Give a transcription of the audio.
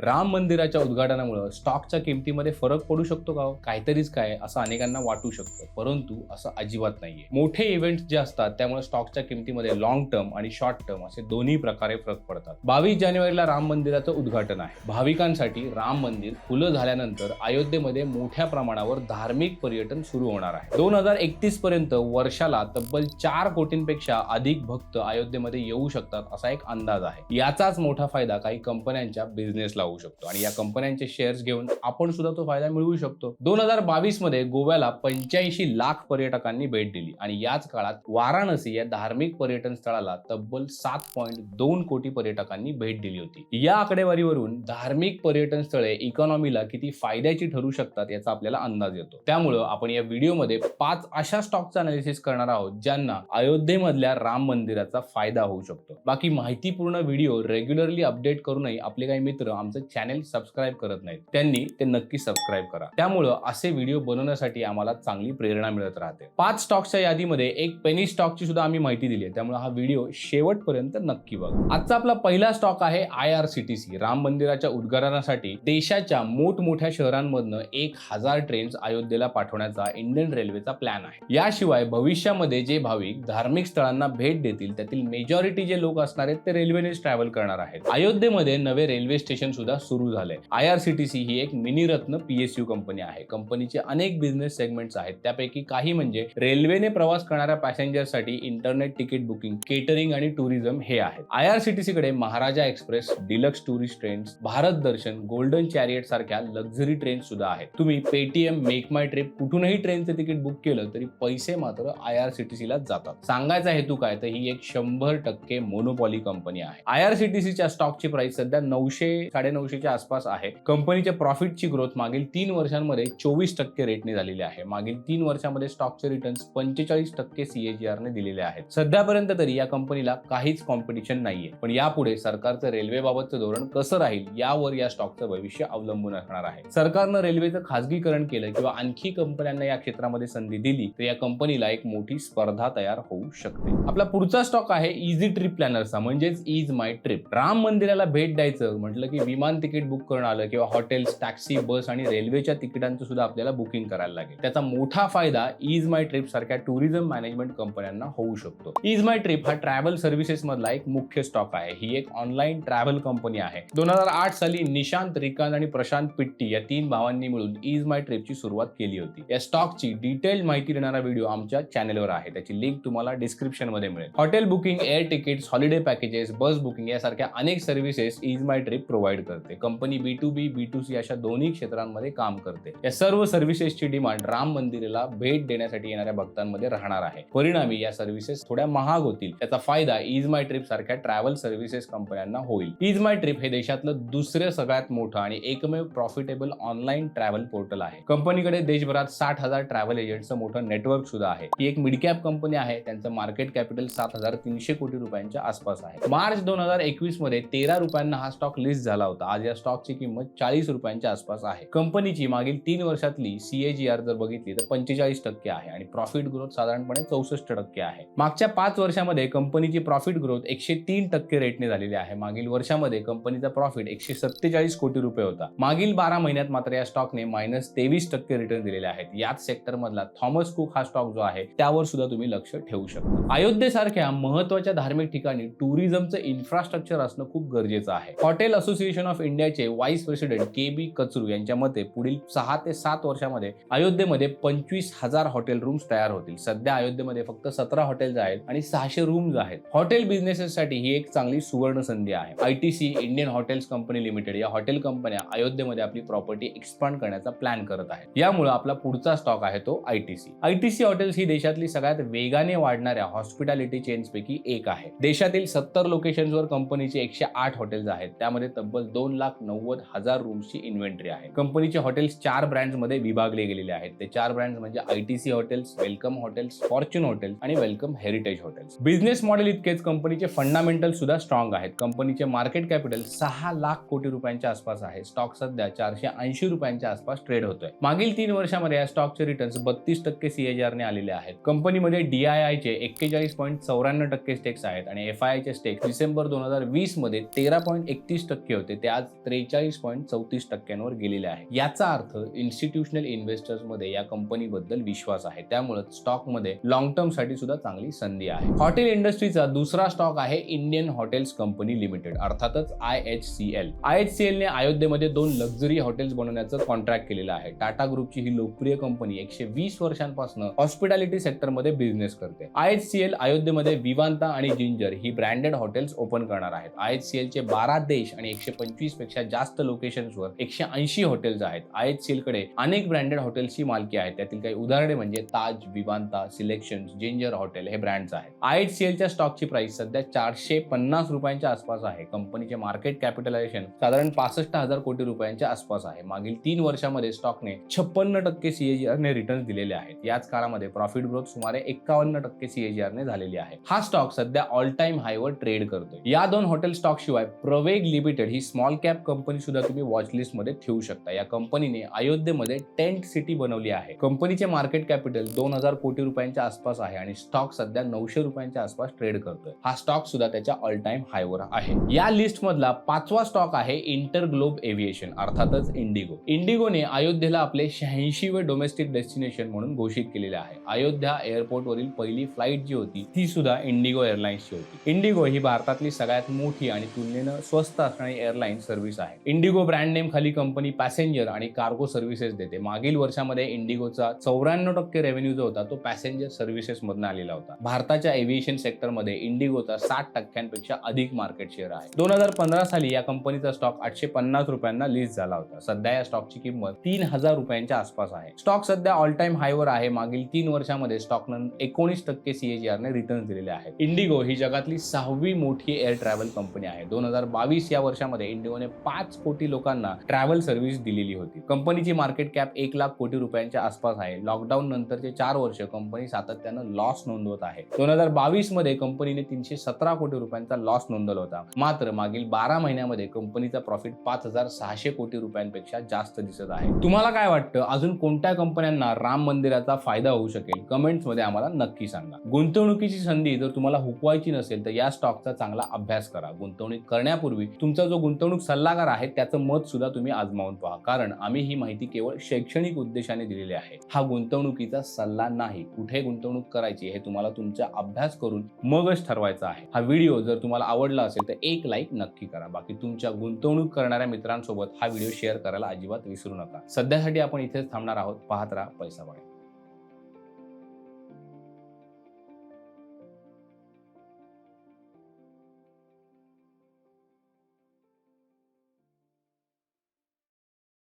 राम मंदिराच्या उद्घाटनामुळे स्टॉकच्या किमतीमध्ये फरक पडू शकतो का हो? काहीतरीच काय असं अनेकांना वाटू शकतं. परंतु असं अजिबात नाहीये. मोठे इव्हेंट्स जे असतात त्यामुळे स्टॉकच्या किमतीमध्ये लॉंग टर्म आणि शॉर्ट टर्म असे दोन्ही प्रकारे फरक पडतात. बावीस जानेवारीला राम मंदिराचं उद्घाटन आहे. भाविकांसाठी राम मंदिर खुलं झाल्यानंतर अयोध्येमध्ये मोठ्या प्रमाणावर धार्मिक पर्यटन सुरू होणार आहे. दोन हजार एकतीस पर्यंत वर्षाला तब्बल चार कोटींपेक्षा अधिक भक्त अयोध्येमध्ये येऊ शकतात असा एक अंदाज आहे. याचाच मोठा फायदा काही कंपन्यांच्या बिझनेसला होऊ शकतो. आणि या कंपन्यांचे शेअर्स घेऊन आपण सुद्धा तो फायदा मिळवू शकतो. दोन हजार बावीसमध्ये गोव्याला पंच्याऐंशी लाख पर्यटकांनी भेट दिली. आणि याच काळात वाराणसी या धार्मिक पर्यटन स्थळाला तब्बल सात पॉईंट दोन कोटी पर्यटकांनी भेट दिली होती. या आकडेवारीवरून धार्मिक पर्यटन स्थळे इकॉनॉमीला किती फायद्याची ठरू शकतात याचा आपल्याला अंदाज येतो. त्यामुळं आपण या व्हिडिओमध्ये पाच अशा स्टॉकचा अनालिसिस करणार आहोत ज्यांना अयोध्येमधल्या राम मंदिराचा फायदा होऊ शकतो. बाकी माहितीपूर्ण व्हिडिओ रेग्युलरली अपडेट करूनही आपले काही मित्र आमचं चॅनेल सबस्क्राईब करत नाहीत. त्यांनी ते नक्की सबस्क्राईब करा. त्यामुळं असे व्हिडिओ बनवण्यासाठी आम्हाला चांगली प्रेरणा मिळत राहते. पाच स्टॉक्सच्या यादीमध्ये एक पेनी स्टॉकची सुद्धा आम्ही माहिती दिली आहे. त्यामुळे हा व्हिडिओ शेवटपर्यंत नक्की बघा. आजचा आपला पहिला स्टॉक आहे I R C T C Ram मंदिराच्या उद्घाटनासाठी देशाच्या मोठमोठ्या शहरांमधनं एक हजार ट्रेन्स अयोध्येला पाठवण्याचा इंडियन रेल्वेचा प्लॅन आहे. याशिवाय भविष्यामध्ये जे भाविक धार्मिक स्थळांना भेट देतील त्यातील मेजॉरिटी जे लोक असणार आहेत ते रेल्वेनेच ट्रॅव्हल करणार आहेत. अयोध्येमध्ये नवे रेल्वे स्टेशन सुद्धा सुरू झाले. I R C T C ही एक मिनी रत्न पीएसयू कंपनी आहे. कंपनीचे अनेक बिझनेस सेगमेंट्स आहेत. त्यापैकी काही म्हणजे रेल्वेने प्रवास करणाऱ्या पॅसेंजरसाठी इंटरनेट तिकीट बुकिंग केटरिंग आणि टुरिझम हे आहेत. I R C T C कडे Maharaja express deluxe tourist trains Bharat Darshan golden chariot सारख्या लक्झरी ट्रेन सुद्धा आहेत. तुम्ही पेटीएम मेक माय ट्रिप कुठूनही ट्रेनचं तिकीट बुक केलं तरी पैसे मात्र आय आर सी टी सीला जातात. सांगायचा हेतू काय? तर ही एक शंभर टक्के मोनोपॉली कंपनी आहे. आय आर सी टी सीच्या स्टॉकची प्राइस सध्या नऊशे नऊशेच्या आसपास आहे. कंपनीच्या प्रॉफिटची ग्रोथ मागील तीन वर्षांमध्ये चोवीस टक्के रेटने झालेली आहे. मागील तीन वर्षांमध्ये स्टॉकचे रिटर्न्स पंचेचाळीस टक्के सीएजीआरने दिलेले आहेत. सध्यापर्यंत तरी या कंपनीला काहीच कॉम्पिटिशन नाहीये. पण यापुढे सरकारचं रेल्वेबाबतचं धोरण कसं राहील यावर या स्टॉकचं भविष्य अवलंबून असणार आहे. सरकारनं रेल्वेचं खासगीकरण केलं किंवा आणखी कंपन्यांना या क्षेत्रामध्ये संधी दिली तर या कंपनीला एक मोठी स्पर्धा तयार होऊ शकते. आपला पुढचा स्टॉक आहे इझी ट्रिप प्लॅनरचा म्हणजेच इज माय ट्रिप राम मंदिराला भेट द्यायचं म्हटलं की विमान तिकीट बुक करणं आलं किंवा हॉटेल्स टॅक्सी बस आणि रेल्वेच्या तिकिटांचं सुद्धा आपल्याला बुकिंग करायला लागेल. त्याचा मोठा फायदा इज माय ट्रिप सारख्या टुरिझम मॅनेजमेंट कंपन्यांना होऊ शकतो. इज माय ट्रिप हा ट्रॅव्हल सर्व्हिसेस मधला एक मुख्य स्टॉक आहे. ही एक ऑनलाईन ट्रॅव्हल कंपनी आहे. दोन हजार आठ साली निशांत रिकांत आणि प्रशांत पिट्टी या तीन भावांनी मिळून इज माय ट्रिपची सुरुवात केली होती. या स्टॉकची डिटेल माहिती देणारा व्हिडिओ आमच्या चॅनेलवर आहे. त्याची लिंक तुम्हाला डिस्क्रिप्शनमध्ये मिळेल. Hotel booking air tickets holiday packages bus booking यासारख्या अनेक services ease my trip provide करते. Company B to B B to C अशा दोन्ही क्षेत्रांमध्ये काम करते. या सर्व सर्व्हिसेसची डिमांड राम मंदिराला भेट देण्यासाठी येणाऱ्या भक्तांमध्ये राहणार आहे. परिणामी या सर्व्हिसेस थोड्या महाग होतील. त्याचा फायदा इज माय ट्रिप सारख्या ट्रॅव्हल सर्व्हिसेस कंपन्यांना होईल. इज माय ट्रिप हे देशातलं दुसरं सगळ्यात मोठं आणि एकमेव प्रॉफिटेबल ऑनलाईन ट्रॅव्हल पोर्टल आहे. कंपनीकडे देशभरात साठ हजार ट्रॅव्हल एजंटचं मोठं नेटवर्क सुद्धा आहे. ही एक मिडकॅप कंपनी आहे. त्यांचं मार्केट कॅपिटल सात हजार तीनशे कोटी रुपयांच्या आसपास आहे. मार्च दोन हजार एकवीसमध्ये तेरा रुपयांना हा स्टॉक लिस्ट झाला होता. आज या स्टॉकची किंमत चाळीस रुपयांच्या आसपास आहे. कंपनीची मागील तीन वर्षातली सीएजीआर जर बघितली तर पंचेचाळीस टक्के आहे आणि प्रॉफिट ग्रोथ साधारणपणे चौसष्ट टक्के आहे. मागच्या पाच वर्षामध्ये कंपनीची प्रॉफिट ग्रोथ एकशे तीन टक्के रेटने झालेली आहे. मागील वर्षामध्ये कंपनीचा प्रॉफिट एकशे सत्तेचाळीस कोटी रुपये होता. मागील बारा महिन्यात मात्र या स्टॉकने मायनस तेवीस टक्के रिटर्न दिलेले आहेत. याच सेक्टर मधला थॉमस कुक हा स्टॉक जो आहे त्यावर सुद्धा तुम्ही लक्ष ठेवू शकता. अयोध्येसारख्या महत्त्वाच्या धार्मिक ठिकाणी टुरिझमचं इन्फ्रास्ट्रक्चर असणं खूप गरजेचं आहे. हॉटेल असोसिएशन ऑफ इंडियाचे vice president K B Kachru यांच्या मते पुढील सहा ते सात वर्षामध्ये अयोध्येमध्ये पंचवीस हजार हॉटेल रूम्स तयार होतील. सध्या अयोध्येमध्ये फक्त सतरा हॉटेल्स आहेत आणि सहाशे रूम्स आहेत. हॉटेल बिझनेसेससाठी ही एक चांगली सुवर्ण संधी आहे. ITC Indian hotels company limited या हॉटेल कंपन्या अयोध्येमध्ये आपली प्रॉपर्टी एक्सपांड करण्याचा प्लॅन करत आहेत. यामुळे आपला पुढचा स्टॉक आहे तो आयटीसी आयटीसी हॉटेल्स ही देशातली सगळ्यात वेगाने वाढणाऱ्या हॉस्पिटॅलिटी चेन्स पैकी एक आहे. देशातील सत्तर लोकेशन्सवर कंपनीचे एकशे आठ हॉटेल्स आहेत. त्यामध्ये तब्बल दोन लाख नव्वद हजार रूम्सची इन्व्हेंटरी आहे. कंपनीचे हॉटेल्स चार ब्रँड्समध्ये विभागले गेलेले आहेत. ते चार ब्रँड म्हणजे ITC hotels welcome hotels fortune hotels आणि welcome heritage hotels. Business model इतकेच कंपनीचे फंडामेंटल सुद्धा स्ट्रॉंग आहेत. कंपनीचे मार्केट कॅपिटल सहा लाख कोटी रुपयांच्या आसपास आहे. स्टॉक सध्या चारशे ऐंशी रुपयांच्या आसपास ट्रेड होतोय. मागील तीन वर्षामध्ये या स्टॉकचे रिटर्न्स बत्तीस टक्के सीएजआरने आलेले आहेत. कंपनीमध्ये डीआयआयचे एक्केचाळीस पॉईंट चौऱ्याण्णव टक्के स्टेक्स आहेत आणि एफ आय चे स्टेक्स डिसेंबर दोन हजार वीसमध्ये तेरा पॉईंट एकतीस टक्के होते. ते आज त्रेचाळीस पॉईंट चौतीस टक्क्यांवर गेलेले आहे. याचा अर्थ इन्स्टिट्यूशनल इन्व्हेस्टर्समध्ये या कंपनीबद्दल विश्वास आहे. त्यामुळे स्टॉकमध्ये लॉंग टर्मसाठी सुद्धा चांगली संधी आहे. हॉटेल इंडस्ट्रीचा दुसरा स्टॉक आहे इंडियन हॉटेल्स कंपनी लिमिटेड अर्थातच I H C L I H C एलने अयोध्येमध्ये दोन लक्झरी हॉटेल्स बनवण्याचं कॉन्ट्रॅक्ट केलेलं आहे. टाटा ग्रुपची ही लोकप्रिय कंपनी एकशे वीस वर्षांपासून हॉस्पिटॅलिटी सेक्टरमध्ये बिझनेस करते. आय एच सी एल अयोध्येमध्ये विवांता आणि जिंजर ही ब्रँडेड हॉटेल्स ओपन करणार आहेत. आय एच सी एल चे बारा देश आणि एकशे पंचवीस पेक्षा जास्त लोकेशन्सवर एकशे ऐंशी हॉटेल्स आहेत. आय एच सीलकडे कडे अनेक ब्रँडेड हॉटेल्सची मालकी आहे त्यातील काही उदाहरणे म्हणजे Taj Vivanta selection Ginger hotel हे ब्रँड्स आहेत. आय एच सीएलच्या स्टॉकची प्राइस सध्या चारशे पन्नास रुपयांच्या आसपास आहे. कंपनीचे मार्केट कॅपिटलायझेशन साधारण पासष्ट हजार कोटी रुपयांच्या आसपास आहे. मागील तीन वर्षामध्ये स्टॉकने छप्पन्न टक्के सीएजीआर ने रिटर्न दिलेले आहेत. याच काळामध्ये प्रॉफिट ग्रोथ सुमारे एक्कावन्न टक्के सीएजीआर ने झालेली आहे. हा स्टॉक सध्या ऑल टाइम हायवर ट्रेड करतोय. या दोन हॉटेल स्टॉक शिवाय प्रवेग लिमिटेड ही स्मॉल कॅप कंपनी सुद्धा तुम्ही वॉच लिस्टमध्ये ठेवू शकता. या कंपनीने अयोध्येमध्ये टेंट सिटी बनवली आहे. कंपनीचे मार्केट कॅपिटल दोन हजार कोटी रुपयांच्या आसपास आहे आणि स्टॉक सध्या नऊशे रुपयांच्या आसपास ट्रेड करतोय. हा स्टॉक सुद्धा त्याच्या ऑल टाइम हायवर आहे. या लिस्ट मधला पाचवा स्टॉक आहे इंटर ग्लोब एव्हिएशन अर्थातच इंडिगो इंडिगोने अयोध्येला आपले शहाऐंशी वे डोमेस्टिक डेस्टिनेशन म्हणून घोषित केलेले आहे. अयोध्या एअरपोर्टवरील पहिली फ्लाईट जी होती ती सुद्धा इंडिगो एअरलाइन्सची होती. इंडिगो ही भारतातली सगळ्यात मोठी आणि तुलनेनं स्वस्त असणारी एअरलाईन सर्व्हिस आहे. इंडिगो ब्रँड नेम खाली कंपनी पॅसेंजर आणि कार्गो सर्व्हिसेस देते. मागील वर्षामध्ये इंडिगोचा चौऱ्याण्णव टक्के रेव्हेन्यू जो होता तो पॅसेंजर सर्व्हिसेस मधून आलेला होता. भारताच्या एव्हिएशन सेक्टरमध्ये इंडिगोचा साठ टक्क्यांपेक्षा अधिक मार्केट शेअर आहे. दोन हजार पंधरा साली या कंपनीचा स्टॉक आठशे पन्नास रुपयांना लिस्ट झाला होता. सध्या या स्टॉकची किंमत तीन हजार रुपयांच्या आसपास आहे. स्टॉक सध्या ऑल टाइम हायवर आहे. मागील तीन वर्षामध्ये स्टॉकनं एकोणीस टक्के सीएजीआरने रिटर्न दिलेले आहेत. इंडिगो ही जगातली सहावी मोठी एअर ट्रॅव्हल कंपनी आहे. दोन हजार बावीस या वर्षामध्ये इंडिगोने पाच कोटी लोकांना ट्रॅव्हल सर्व्हिस दिलेली होती. कंपनीची मार्केट कॅप एक लाख कोटी रुपयांच्या आसपास आहे. लॉकडाऊन नंतरचे चार वर्ष कंपनी सातत्यानं लॉस नोंदवत आहे. दोन हजार बावीसमध्ये कंपनीने तीनशे सतरा कोटी रुपयांचा लॉस नोंदवला होता. मात्र मागील बारा महिन्यामध्ये कंपनीचा प्रॉफिट पाच हजार सहाशे कोटी रुपयांपेक्षा जास्त दिसत आहे. तुम्हाला काय वाटतं? अजून कोणत्या कंपन्यांना राम मंदिराचा फायदा होऊ शकेल? कमेंट्समध्ये आम्हाला नक्की सांगा. गुंतवणुकीची संधी जर तुम्हाला हुकवायची नसेल तर या स्टॉकचा चांगला अभ्यास करा. गुंतवणूक करण्यापूर्वी तुमचा जो गुंतवणूक गुंतवणूक सल्लागार आहेत त्याचं मत सुद्धा तुम्ही आजमावून पहा. कारण आम्ही ही माहिती केवळ शैक्षणिक उद्देशाने दिलेली आहे. हा गुंतवणुकीचा सल्ला नाही. कुठे गुंतवणूक करायची हे तुम्हाला तुमचा अभ्यास करून मगच ठरवायचा आहे. हा व्हिडिओ जर तुम्हाला आवडला असेल तर एक लाईक नक्की करा. बाकी तुमच्या गुंतवणूक करणाऱ्या मित्रांसोबत हा व्हिडिओ शेअर करायला अजिबात विसरू नका. सध्यासाठी आपण इथेच थांबणार आहोत. पाहत राहा पैसा वाढेल.